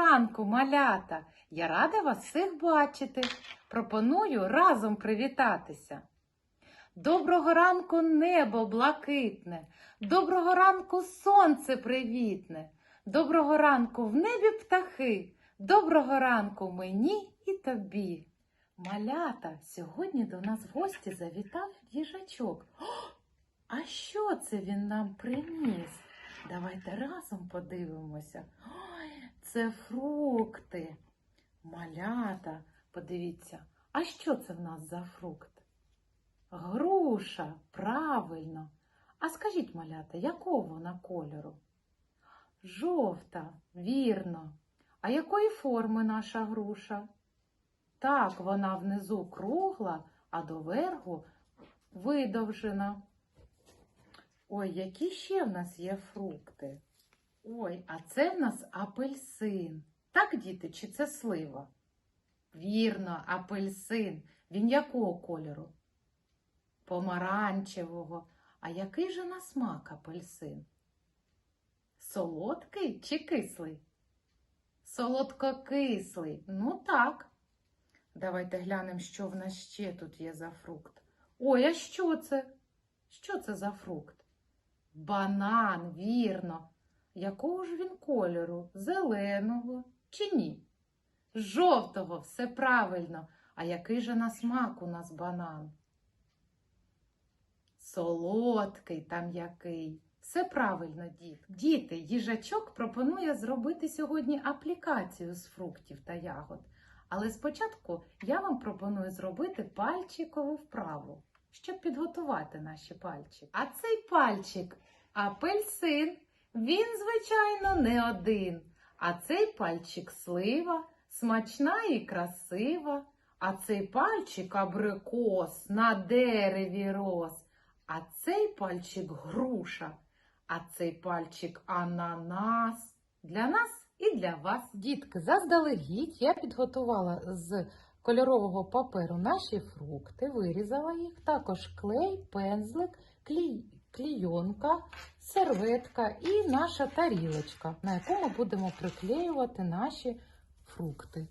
ранку, малята! Я рада вас всіх бачити. Пропоную разом привітатися. Доброго ранку, небо блакитне, доброго ранку, сонце привітне, доброго ранку в небі птахи, доброго ранку мені і тобі. Малята, сьогодні до нас в гості завітав їжачок. А що це він нам приніс? Давайте разом подивимося. Це фрукти. Малята, подивіться, а що це в нас за фрукт? Груша, правильно. А скажіть, малята, якого вона кольору? Жовта, вірно. А якої форми наша груша? Так, вона внизу кругла, а доверху видовжена. Ой, які ще в нас є фрукти? Ой, а це в нас апельсин. Так, діти, чи це слива? Вірно, апельсин. Він якого кольору? Помаранчевого. А який же на смак апельсин? Солодкий чи кислий? Солодкокислий. Ну так. Давайте глянемо, що в нас ще тут є за фрукт. Ой, а що це? Що це за фрукт? Банан, вірно. Якого ж він кольору? Зеленого чи ні? Жовтого, все правильно. А який же на смак у нас банан? Солодкий там який. Все правильно, діти. Діти, їжачок пропонує зробити сьогодні аплікацію з фруктів та ягод. Але спочатку я вам пропоную зробити пальчикову вправу, щоб підготувати наші пальчики. А цей пальчик апельсин. Він, звичайно, не один. А цей пальчик слива, смачна і красива. А цей пальчик абрикос на дереві рос. А цей пальчик груша. А цей пальчик ананас. Для нас і для вас. Дітки, заздалегідь я підготувала з кольорового паперу наші фрукти, вирізала їх, також клей, пензлик, клій, клійонка, серветка і наша тарілочка, на яку ми будемо приклеювати наші фрукти.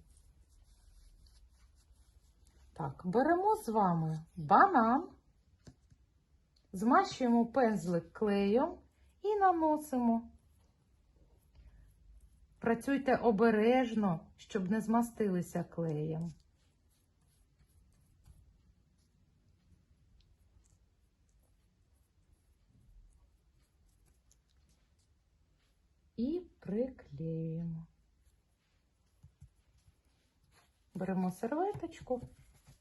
Так, беремо з вами банан, змащуємо пензлик клеєм і наносимо. Працюйте обережно, щоб не змастилися клеєм. І приклеюємо. Беремо серветочку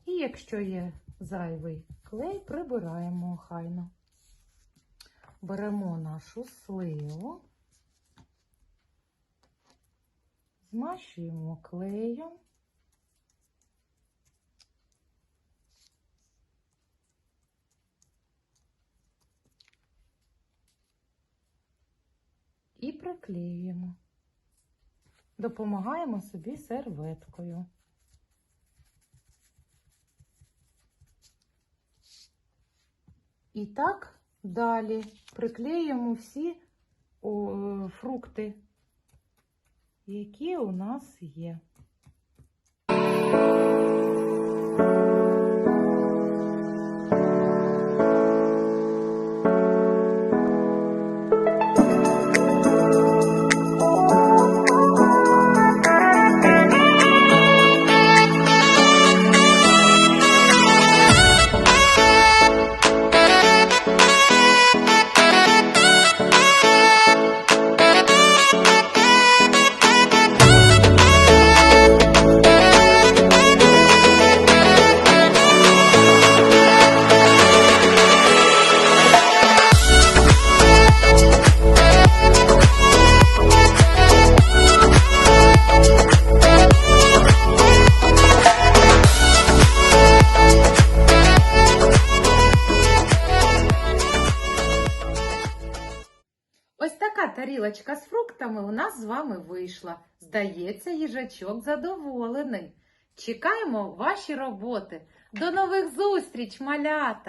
і, якщо є зайвий клей, прибираємо охайно. Беремо нашу сливу, змащуємо клеєм. І приклеюємо. Допомагаємо собі серветкою. І так далі приклеюємо всі фрукти, які у нас є. Тарілочка з фруктами у нас з вами вийшла. Здається, їжачок задоволений. Чекаємо ваші роботи. До нових зустріч, малята!